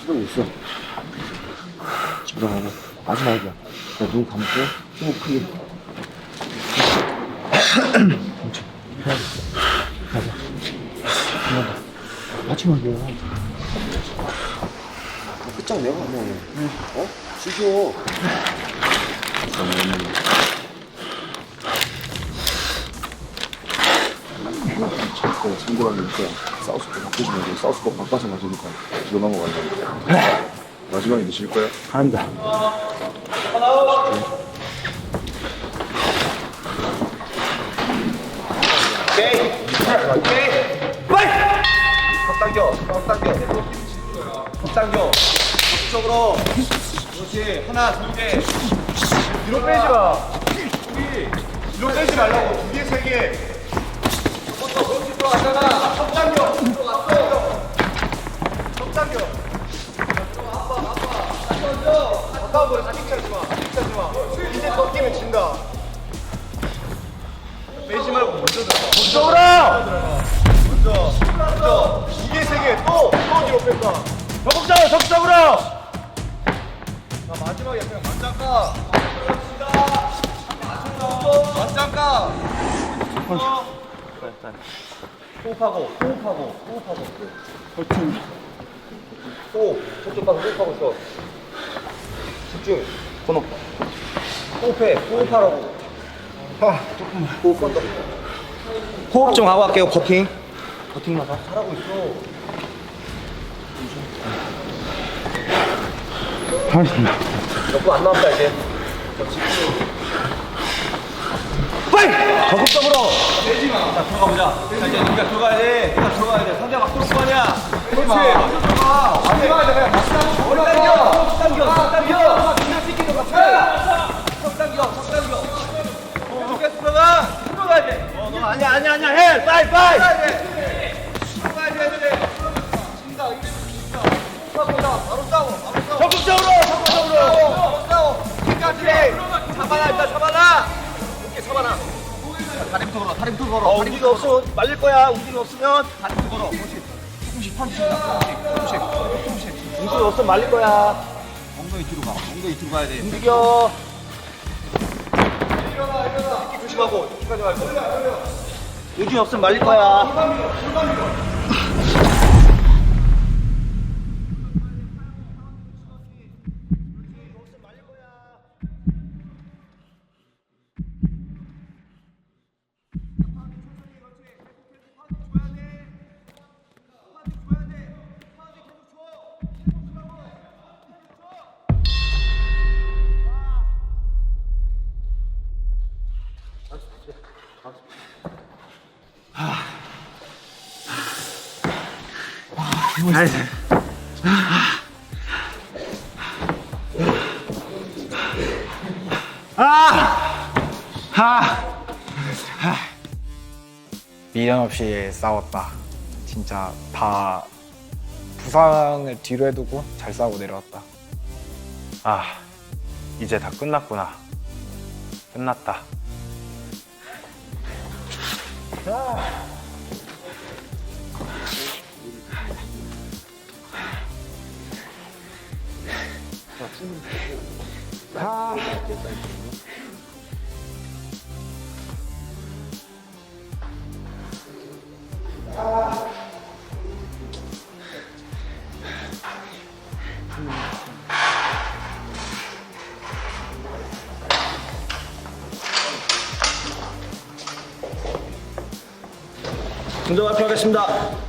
집으로 있어. 집으로 가고 마지막이야. 자, 눈 감고 호흡 크게. 그렇지. 가자. 가자. 마지막이야. 끝장 내가 안 해. 어? 죽여. 자 꾸 상대방이니까 사우스포 바꾸지 말고 사우스포 바꿔서 맞으니까 뒤로 넘어가야 마지막에 드실 거야? 한다. 턱 당겨, 턱 당겨. 턱 당겨. 적극적으로. 그렇지. 하나, 두 개. 뒤로 빼지 마. 우리 뒤로 빼지 말라고. 두 개, 세 개. 턱 당겨. 들어갔어. 턱 당겨. 아빠, 아빠. 다시 던져. 가까운 거리 다시 차지 마. 다시 차지 마. 이제 꺾이면 진다. 빼지 말고 먼저 들어가. 먼저 먼저, 먼저, 이게 세 개, 또, 또 뒤로 뺀다. 적극적으로, 적극적으로! 자, 마지막에 그냥 맞짱 까. 맞짱 까. 호흡하고, 호흡하고, 호흡하고. 호흡, 저쪽 가서 호흡하고 있어. 집중. 번호. 호흡해, 호흡하라고. 아, 조금만. 호흡 한다. 호흡 좀 하고 갈게요, 버팅. 버팅만 다 잘하고 있어. 하겠습니다. 몇분 안 남았다, 이제. 빨리! 적극적으로! 자, 들어가 보자. 자, 이제 네가 들어가야 돼. 네가 들어가야 돼. 상대가 막 쏠거 아니야. 그렇지. 들어가. 안 들어가야 돼. 그냥 같이 당겨. 머리 당겨. 턱 당겨. 턱 당겨. 시키는 거 같아. 턱 당겨. 턱 당겨. 어, 이렇게 들어가. 들어가야 돼. 어, 너 아니야, 아니야, 아니야. 해. 빨리, 빨리. 들어가야 돼. 들어가야 돼. 진다. 이게 진다. 나 바로 싸워. 바로 싸워. 적극적으로. 적극적으로. 바로 싸워. 끝까지. 잡아라, 일단 잡아라. 이렇게 잡아라. 다리부터 걸어, 다리부터 걸어. 어, 움직임 없으면 말릴 거야. 움직임 없으면 다리부터 걸어. 그렇지. 조금씩 펀치다. 조금씩, 조금씩, 조금씩. 움직임 없으면 말릴 거야. 엉덩이 뒤로 가. 엉덩이 뒤로 가야 돼. 움직여. 일어나, 일어나. 이렇게 조심하고. 이렇게까지 말고. 움직임 없으면 말릴 거야. 미련 없이 싸웠다. 진짜 다 부상을 뒤로 해두고 잘 싸우고 내려왔다. 아, 이제 다 끝났구나. 끝났다. 분조 발표하겠습니다.